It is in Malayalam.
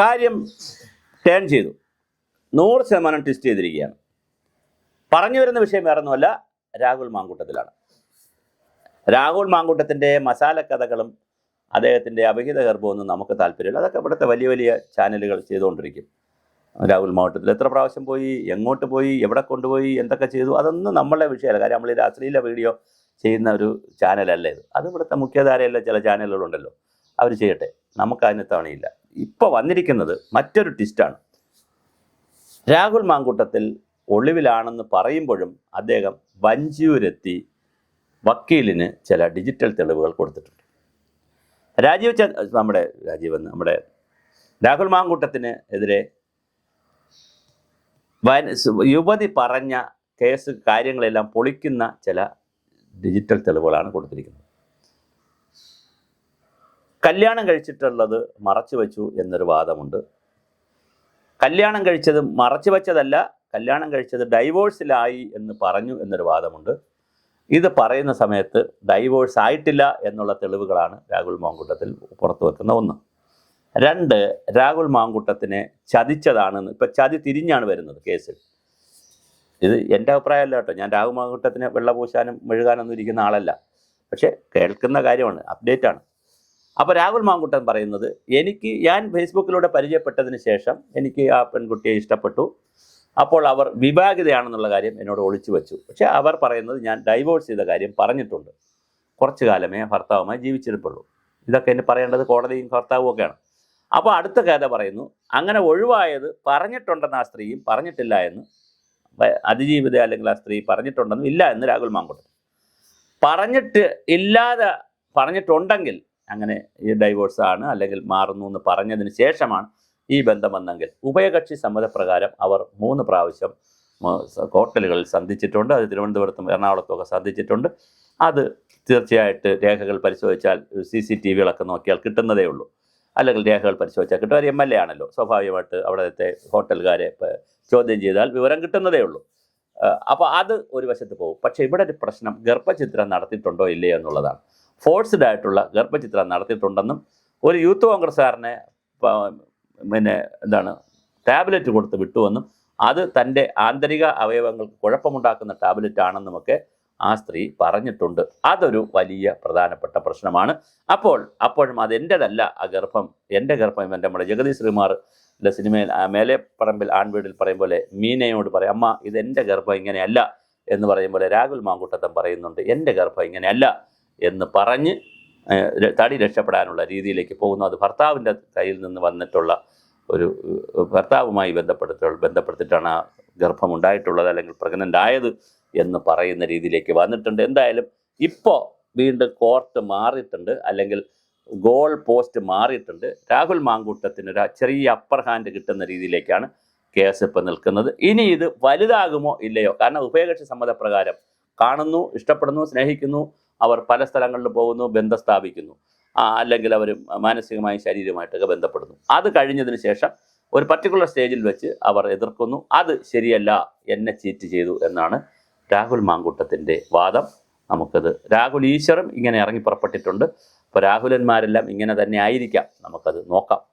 കാര്യം ടേൺ ചെയ്തു. നൂറ് ശതമാനം ട്വിസ്റ്റ് ചെയ്തിരിക്കുകയാണ്. പറഞ്ഞു വരുന്ന വിഷയം വേറൊന്നുമല്ല രാഹുൽ മാങ്കൂട്ടത്തിലാണ്. രാഹുൽ മാങ്കൂട്ടത്തിന്റെ മസാല കഥകളും അദ്ദേഹത്തിന്റെ അഭിഹിത ഗർഭമൊന്നും നമുക്ക് താല്പര്യമില്ല. അതൊക്കെ ഇവിടുത്തെ വലിയ വലിയ ചാനലുകൾ ചെയ്തുകൊണ്ടിരിക്കും. രാഹുൽ മാവട്ടത്തിൽ എത്ര പ്രാവശ്യം പോയി എങ്ങോട്ട് പോയി എവിടെ കൊണ്ടുപോയി എന്തൊക്കെ ചെയ്തു അതൊന്നും നമ്മളുടെ വിഷയമല്ല. കാര്യം നമ്മൾ ഈ അശ്ലീല വീഡിയോ ചെയ്യുന്ന ഒരു ചാനലല്ല ഇത്. അത് ഇവിടുത്തെ മുഖ്യധാരയിലെ ചില ചാനലുകളുണ്ടല്ലോ അവർ ചെയ്യട്ടെ. നമുക്ക് അതിന് തവണയില്ല ഇപ്പോൾ വന്നിരിക്കുന്നത് മറ്റൊരു ട്വിസ്റ്റാണ് രാഹുൽ മാങ്കൂട്ടത്തിൽ ഒളിവിലാണെന്ന് പറയുമ്പോഴും അദ്ദേഹം വഞ്ചിയൂരെത്തി വക്കീലിന് ചില ഡിജിറ്റൽ തെളിവുകൾ കൊടുത്തിട്ടുണ്ട്. രാജീവ് ചന്ദ് നമ്മുടെ രാജീവ് നമ്മുടെ രാഹുൽ മാങ്കൂട്ടത്തിന് എതിരെ യുവതി പറഞ്ഞ കേസ് കാര്യങ്ങളെല്ലാം പൊളിക്കുന്ന ചില ഡിജിറ്റൽ തെളിവുകളാണ് കൊടുത്തിരിക്കുന്നത്. കല്യാണം കഴിച്ചിട്ടുള്ളത് മറച്ചു വെച്ചു എന്നൊരു വാദമുണ്ട്. കല്യാണം കഴിച്ചത് മറച്ചു വെച്ചതല്ല കല്യാണം കഴിച്ചത് ഡൈവോഴ്സിലായി എന്ന് പറഞ്ഞു എന്നൊരു വാദമുണ്ട്. ഇത് പറയുന്ന സമയത്ത് ഡൈവോഴ്സ് ആയിട്ടില്ല എന്നുള്ള തെളിവുകളാണ് രാഹുൽ മാങ്കുട്ടത്തിൽ പുറത്തു വെക്കുന്ന ഒന്ന്. രണ്ട് രാഹുൽ മാങ്കുട്ടത്തിനെ ചതിച്ചതാണെന്ന് ഇപ്പം ചതി തിരിഞ്ഞാണ് വരുന്നത് കേസിൽ. ഇത് എന്റെ അഭിപ്രായമല്ല കേട്ടോ. ഞാൻ രാഹുൽ മാങ്കുട്ടത്തിനെ വെള്ളപൂശാനും മെഴുകാനൊന്നും ഇരിക്കുന്ന ആളല്ല. പക്ഷേ കേൾക്കുന്ന കാര്യമാണ് അപ്ഡേറ്റ് ആണ് അപ്പോൾ രാഹുൽ മാങ്കുട്ടൻ പറയുന്നത് എനിക്ക് ഞാൻ ഫേസ്ബുക്കിലൂടെ പരിചയപ്പെട്ടതിന് ശേഷം എനിക്ക് ആ പെൺകുട്ടിയെ ഇഷ്ടപ്പെട്ടു. അപ്പോൾ അവർ വിവാഹിതയാണെന്നുള്ള കാര്യം എന്നോട് ഒളിച്ചു വെച്ചു. പക്ഷേ അവർ പറയുന്നത് ഞാൻ ഡൈവോഴ്സ് ചെയ്ത കാര്യം പറഞ്ഞിട്ടുണ്ട്. കുറച്ചു കാലമേ ഭർത്താവുമായി ജീവിച്ചിരിപ്പുള്ളൂ ഇതൊക്കെ എന്നെ പറയേണ്ടത് കോടതിയും ഭർത്താവും ഒക്കെയാണ്. അപ്പോൾ അടുത്ത കഥ പറയുന്നു അങ്ങനെ ഒഴിവായത് പറഞ്ഞിട്ടുണ്ടെന്ന് ആ സ്ത്രീയും പറഞ്ഞിട്ടില്ല എന്ന് അതിജീവിത അല്ലെങ്കിൽ ആ സ്ത്രീ പറഞ്ഞിട്ടുണ്ടെന്നും ഇല്ല എന്ന് രാഹുൽ മാങ്കുട്ടൻ. പറഞ്ഞിട്ട് ഇല്ലാതെ പറഞ്ഞിട്ടുണ്ടെങ്കിൽ അങ്ങനെ ഈ ഡൈവോഴ്സ് ആണ് അല്ലെങ്കിൽ മാറുന്നു എന്ന് പറഞ്ഞതിന് ശേഷമാണ് ഈ ബന്ധം വന്നെങ്കിൽ ഉഭയകക്ഷി സമ്മതപ്രകാരം അവർ മൂന്ന് പ്രാവശ്യം ഹോട്ടലുകളിൽ സന്ധിച്ചിട്ടുണ്ട്. അത് തിരുവനന്തപുരത്തും എറണാകുളത്തുമൊക്കെ സന്ധിച്ചിട്ടുണ്ട്. അത് തീർച്ചയായിട്ട് രേഖകൾ പരിശോധിച്ചാൽ സി സി ടി വികളൊക്കെ നോക്കിയാൽ കിട്ടുന്നതേ ഉള്ളൂ. അല്ലെങ്കിൽ രേഖകൾ പരിശോധിച്ചാൽ കിട്ടും. ഒരു എം എൽ എ ആണല്ലോ. സ്വാഭാവികമായിട്ട് അവിടുത്തെ ഹോട്ടലുകാരെ ചോദ്യം ചെയ്താൽ വിവരം കിട്ടുന്നതേ ഉള്ളൂ. അപ്പോൾ അത് ഒരു വശത്ത് പോകും. പക്ഷേ ഇവിടെ ഒരു പ്രശ്നം ഗർഭചിത്രം നടത്തിയിട്ടുണ്ടോ ഇല്ലയോ എന്നുള്ളതാണ്. ഫോഴ്സ്ഡ് ആയിട്ടുള്ള ഗർഭചിത്രം നടത്തിയിട്ടുണ്ടെന്നും ഒരു യൂത്ത് കോൺഗ്രസ്സുകാരനെ പിന്നെ എന്താണ് ടാബ്ലറ്റ് കൊടുത്ത് വിട്ടുവെന്നും അത് തന്റെ ആന്തരിക അവയവങ്ങൾക്ക് കുഴപ്പമുണ്ടാക്കുന്ന ടാബ്ലറ്റ് ആണെന്നുമൊക്കെ ആ സ്ത്രീ പറഞ്ഞിട്ടുണ്ട്. അതൊരു വലിയ പ്രധാനപ്പെട്ട പ്രശ്നമാണ്. അപ്പോൾ അപ്പോഴും അത് എന്റെതല്ല ആ ഗർഭം. എന്റെ ഗർഭം എന്റെ നമ്മുടെ ജഗതി ശ്രീമാർ സിനിമയിൽ മേലെ പറമ്പിൽ ആൺവീടിൽ പറയും പോലെ മീനയോട് പറയും അമ്മ ഇത് എന്റെ ഗർഭം ഇങ്ങനെയല്ല എന്ന് പറയും പോലെ രാഹുൽ മാങ്കൂട്ടത്തൻ പറയുന്നുണ്ട്. എന്റെ ഗർഭം ഇങ്ങനെയല്ല എന്ന് പറഞ്ഞ് തടി രക്ഷപ്പെടാനുള്ള രീതിയിലേക്ക് പോകുന്നു. അത് ഭർത്താവിന്റെ കയ്യിൽ നിന്ന് വന്നിട്ടുള്ള ഒരു ഭർത്താവുമായി ബന്ധപ്പെടുത്ത ബന്ധപ്പെടുത്തിയിട്ടാണ് ആ ഗർഭം ഉണ്ടായിട്ടുള്ളത് അല്ലെങ്കിൽ പ്രഗ്നന്റ് ആയത് എന്ന് പറയുന്ന രീതിയിലേക്ക് വന്നിട്ടുണ്ട്. എന്തായാലും ഇപ്പോൾ വീണ്ടും കോർട്ട് മാറിയിട്ടുണ്ട്. അല്ലെങ്കിൽ ഗോൾ പോസ്റ്റ് മാറിയിട്ടുണ്ട്. രാഹുൽ മാങ്കൂട്ടത്തിന് ഒരു ചെറിയ അപ്പർ ഹാൻഡ് കിട്ടുന്ന രീതിയിലേക്കാണ് കേസ് ഇപ്പം നിൽക്കുന്നത്. ഇനി ഇത് വലുതാകുമോ ഇല്ലയോ? കാരണം ഉഭയകക്ഷി സമ്മതപ്രകാരം കാണുന്നു ഇഷ്ടപ്പെടുന്നു സ്നേഹിക്കുന്നു അവർ പല സ്ഥലങ്ങളിൽ പോകുന്നു ബന്ധം സ്ഥാപിക്കുന്നു. അല്ലെങ്കിൽ അവർ മാനസികമായി ശാരീരികമായിട്ടൊക്കെ ബന്ധപ്പെടുന്നു. അത് കഴിഞ്ഞതിന് ശേഷം ഒരു പർട്ടിക്കുലർ സ്റ്റേജിൽ വെച്ച് അവർ എതിർക്കുന്നു. അത് ശരിയല്ല എന്നെ ചീറ്റ് ചെയ്തു എന്നാണ് രാഹുൽ മാങ്കൂട്ടത്തിന്റെ വാദം. നമുക്കത് രാഹുൽ ഈശ്വറും ഇങ്ങനെ ഇറങ്ങി പുറപ്പെട്ടിട്ടുണ്ട്. അപ്പോൾ രാഹുലന്മാരെല്ലാം ഇങ്ങനെ തന്നെ ആയിരിക്കാം. നമുക്കത് നോക്കാം.